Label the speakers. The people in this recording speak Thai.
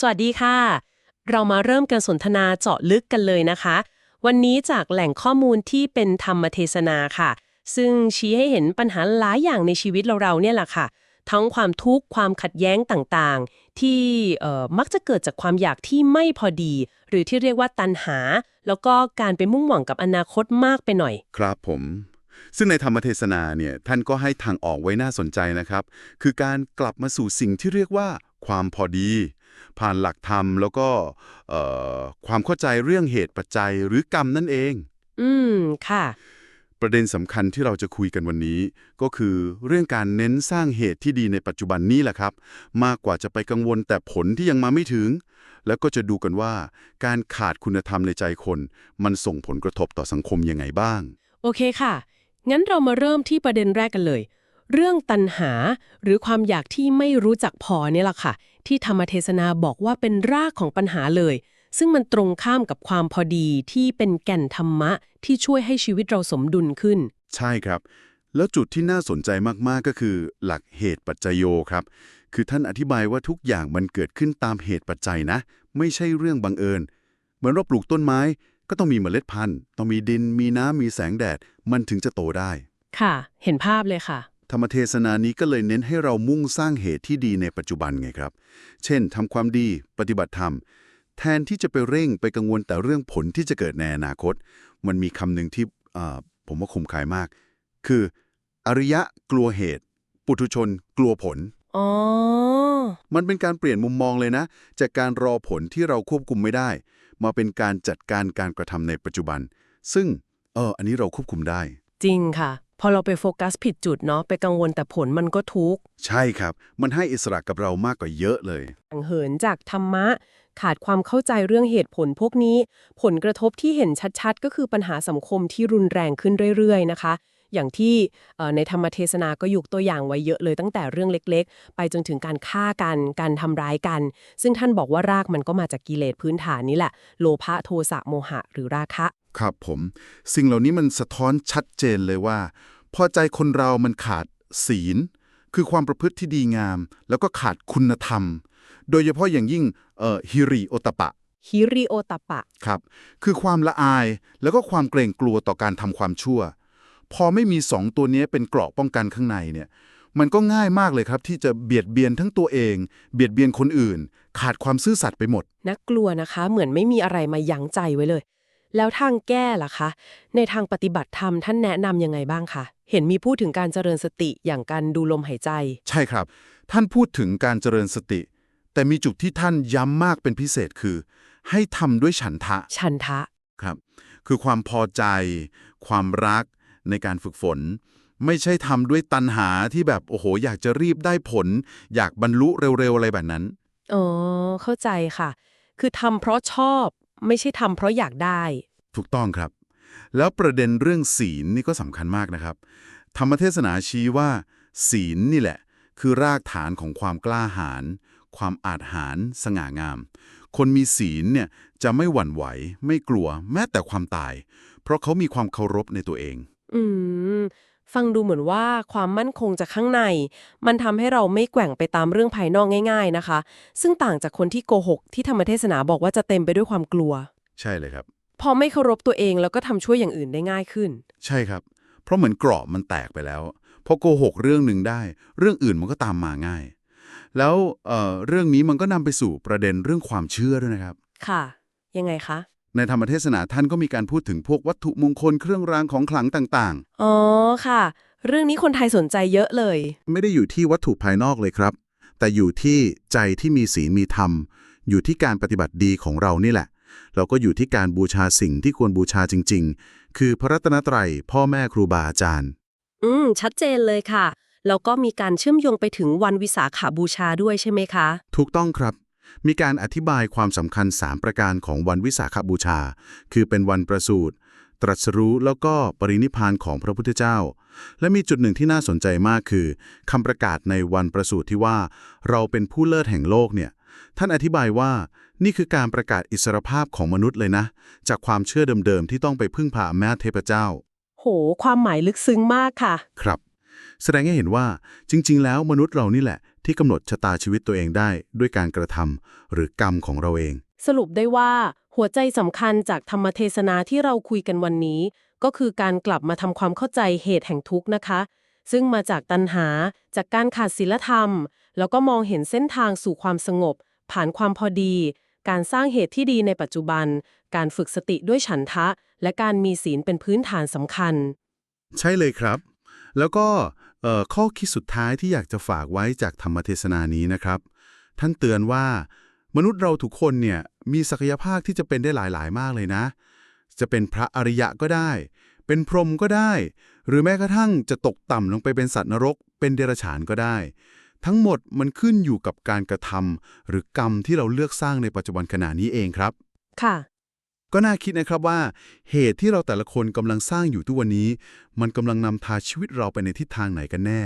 Speaker 1: สวัสดีค่ะ เรามาเริ่มการสนทนาเจาะลึกกันเลยนะคะ วันนี้จากแหล่งข้อมูลที่เป็นธรรมเทศนาค่ะ ซึ่งชี้ให้เห็นปัญหาหลายอย่างในชีวิตเราๆเนี่ยแหละค่ะ ทั้งความทุกข์ความขัดแย้งต่างๆ ที่มักจะเกิดจากความอยากที่ไม่พอดี หรือที่เรียกว่าตันหา แล้วก็การไปมุ่งหวังกับอนาคตมากไปหน่อย
Speaker 2: ครับผมซึ่งในธรรมเทศนาเนี่ยท่านก็ให้ทางออกไว้น่าสนใจนะครับ คือการกลับมาสู่สิ่งที่เรียกว่าความพอดี ผ่านหลักธรรมแล้วก็เอ่อความเข้าใจเรื่องเหตุปัจจัยหรือกรรมนั่นเอง
Speaker 1: อืม ค่ะ
Speaker 2: ประเด็นสำคัญที่เราจะคุยกันวันนี้ ก็คือเรื่องการเน้นสร้างเหตุที่ดีในปัจจุบันนี้แหละครับ มากกว่าจะไปกังวลแต่ผลที่ยังมาไม่ถึง แล้วก็จะดูกันว่า การขาดคุณธรรมในใจคน มันส่งผลกระทบต่อสังคมยังไงบ้าง
Speaker 1: โอเคค่ะ งั้นเรามาเริ่มที่ประเด็นแรกกันเลย เรื่องตัณหาหรือความอยากที่ไม่รู้จักพอเนี่ยแหละค่ะ ที่ธรรมเทศนาบอกว่าเป็นรากของปัญหาเลย ซึ่งมันตรงข้ามกับความพอดีที่เป็นแก่นธรรมะที่ช่วยให้ชีวิตเราสมดุลขึ้น
Speaker 2: ใช่ครับ แล้วจุดที่น่าสนใจมากๆก็คือ หลักเหตุปัจจโยครับ คือท่านอธิบายว่าทุกอย่างมันเกิดขึ้นตามเหตุปัจจัยนะ ไม่ใช่เรื่องบังเอิญ เหมือนเราปลูกต้นไม้ก็ต้องมีเมล็ดพันธุ์ ต้องมีดิน มีน้ำ มีแสงแดด มันถึงจะโตได้
Speaker 1: ค่ะ เห็นภาพเลยค่ะ
Speaker 2: ธรรมเทศนานี้ก็เลยเน้นให้เรามุ่งสร้างเหตุที่ดีในปัจจุบันไงครับ เช่นทำความดีปฏิบัติธรรม แทนที่จะไปเร่งไปกังวลแต่เรื่องผลที่จะเกิดในอนาคต มันมีคำหนึ่งที่อ่าผมว่าคมคายมาก คือ อริยะกลัวเหตุ ปุถุชนกลัวผล
Speaker 1: อ๋อ
Speaker 2: มันเป็นการเปลี่ยนมุมมองเลยนะ จากการรอผลที่เราควบคุมไม่ได้ มาเป็นการจัดการการกระทำในปัจจุบัน ซึ่งเอออันนี้เราควบคุมได้
Speaker 1: จริงค่ะ พอเราไปโฟกัสผิดจุดเนาะไปกังวลแต่ผลมันก็ทุกข์
Speaker 2: ใช่ครับ มันให้อิสระกับเรามากกว่าเยอะเลย
Speaker 1: ห่างเหินจากธรรมะ ขาดความเข้าใจเรื่องเหตุผลพวกนี้ ผลกระทบที่เห็นชัดๆ ก็คือปัญหาสังคมที่รุนแรงขึ้นเรื่อยๆ นะคะ อย่างที่เอ่อในธรรมเทศนาก็ยกตัวอย่างไว้เยอะเลยตั้งแต่เรื่องเล็กๆ ไปจนถึงการฆ่ากัน การทำร้ายกัน ซึ่งท่านบอกว่ารากมันก็มาจากกิเลสพื้นฐานนี่แหละ โลภะโทสะโมหะหรือราคะ
Speaker 2: ครับผม สิ่งเหล่านี้มันสะท้อนชัดเจนเลยว่า พอใจคนเรามันขาดศีล คือความประพฤติที่ดีงาม แล้วก็ขาดคุณธรรม โดยเฉพาะอย่างยิ่งเอ่อฮิริโอตปะ
Speaker 1: ฮิริโอตปปะ
Speaker 2: ครับ คือความละอายแล้วก็ความเกรงกลัวต่อการทำความชั่ว พอไม่มีสองตัวนี้เป็นเกราะป้องกันข้างในเนี่ยมันก็ง่ายมากเลยครับ ที่จะเบียดเบียนทั้งตัวเอง เบียดเบียนคนอื่น ขาดความซื่อสัตย์ไปหมด
Speaker 1: น่ากลัวนะคะ เหมือนไม่มีอะไรมายั้งใจไว้เลย แล้วทางแก้ล่ะคะ ในทางปฏิบัติธรรมท่านแนะนำยังไงบ้างคะเห็นมีพูดถึงการเจริญสติอย่างการดูลมหายใจ
Speaker 2: ใช่ครับ ท่านพูดถึงการเจริญสติ แต่มีจุดที่ท่านย้ำมากเป็นพิเศษคือ ให้ทำด้วยฉันทะ
Speaker 1: ชันทะ
Speaker 2: ครับ คือความพอใจ ความรัก ในการฝึกฝน ไม่ใช่ทำด้วยตัณหาที่แบบโอ้โห อยากจะรีบได้ผล อยากบรรลุเร็วๆอะไรแบบนั้น
Speaker 1: อ๋อเข้าใจค่ะ คือทำเพราะชอบไม่ใช่ทำเพราะอยากได้
Speaker 2: ถูกต้องครับ แล้วประเด็นเรื่องศีลนี่ก็สำคัญมากนะครับ ธรรมเทศนาชี้ว่า ศีลนี่แหละ คือรากฐานของความกล้าหาญความอาจหาญสง่างาม คนมีศีลเนี่ยจะไม่หวั่นไหว ไม่กลัวแม้แต่ความตาย เพราะเขามีความเคารพในตัวเอง
Speaker 1: อืม ฟังดูเหมือนว่าความมั่นคงจากข้างใน มันทำให้เราไม่แกว่งไปตามเรื่องภายนอกง่าย ๆนะคะ ซึ่งต่างจากคนที่โกหก ที่ธรรมเทศนาบอกว่าจะเต็มไปด้วยความกลัว
Speaker 2: ใช่เลยครับ
Speaker 1: พอไม่เคารพตัวเองแล้วก็ทำช่วยอย่างอื่นได้ง่ายขึ้น
Speaker 2: ใช่ครับ เพราะเหมือนกรอบมันแตกไปแล้วพอโกหกเรื่องหนึ่งได้ เรื่องอื่นมันก็ตามมาง่าย แล้วเอ่อเรื่องนี้มันก็นำไปสู่ประเด็นเรื่องความเชื่อด้วยนะครับ
Speaker 1: ค่ะ ยังไงคะ
Speaker 2: ในธรรมเทศนาท่านก็มีการพูดถึงพวกวัตถุมงคลเครื่องรางของขลังต่าง
Speaker 1: อ๋อค่ะ เรื่องนี้คนไทยสนใจเยอะเลย
Speaker 2: ๆไม่ได้อยู่ที่วัตถุภายนอกเลยครับ แต่อยู่ที่ใจที่มีศีลมีธรรม อยู่ที่การปฏิบัติดีของเรานี่แหละแล้วก็อยู่ที่การบูชาสิ่งที่ควรบูชาจริง ๆ คือพระรัตนตรัย พ่อแม่ครูบาอาจารย์
Speaker 1: อืม ชัดเจนเลยค่ะ แล้วก็มีการเชื่อมโยงไปถึงวันวิสาขาบูชาด้วยใช่ไหมคะ
Speaker 2: ถูกต้องครับ มีการอธิบายความสำคัญ 3 ประการของวันวิสาขบูชา คือเป็นวันประสูติตรัสรู้แล้วก็ปรินิพพานของพระพุทธเจ้า และมีจุดหนึ่งที่น่าสนใจมากคือคำประกาศในวันประสูติที่ว่า เราเป็นผู้เลิศแห่งโลกเนี่ย ท่านอธิบายว่านี่คือการประกาศอิสรภาพของมนุษย์เลยนะ จากความเชื่อเดิมๆ ที่ต้องไปพึ่งพาอำนาจเทพเจ้า
Speaker 1: โห ความหมายลึกซึ้งมากค่ะ
Speaker 2: ครับ แสดงให้เห็นว่าจริง ๆ แล้วมนุษย์เรานี่แหละ ที่กำหนดชะตาชีวิตตัวเองได้ด้วยการกระทำหรือกรรมของเราเอง
Speaker 1: สรุปได้ว่า หัวใจสำคัญจากธรรมเทศนาที่เราคุยกันวันนี้ ก็คือการกลับมาทำความเข้าใจเหตุแห่งทุกข์นะคะ ซึ่งมาจากตัณหา จากการขาดศีลธรรม แล้วก็มองเห็นเส้นทางสู่ความสงบ ผ่านความพอดี การสร้างเหตุที่ดีในปัจจุบัน การฝึกสติด้วยฉันทะ และการมีศีลเป็นพื้นฐานสำคัญ
Speaker 2: ใช่เลยครับ แล้วก็เอ่อ ข้อคิดสุดท้ายที่อยากจะฝากไว้จากธรรมเทศนานี้นะครับ ท่านเตือนว่ามนุษย์เราทุกคนเนี่ยมีศักยภาพที่จะเป็นได้หลายๆ มากเลยนะ จะเป็นพระอริยะก็ได้ เป็นพรหมก็ได้ หรือแม้กระทั่งจะตกต่ำลงไปเป็นสัตว์นรก เป็นเดรัจฉานก็ได้ ทั้งหมดมันขึ้นอยู่กับการกระทำหรือกรรมที่เราเลือกสร้างในปัจจุบันขณะนี้เองครับ
Speaker 1: ค่ะ
Speaker 2: ก็น่าคิดนะครับว่าเหตุที่เราแต่ละคนกำลังสร้างอยู่ทุกวันนี้ มันกำลังนำพาชีวิตเราไปในทิศทางไหนกันแน่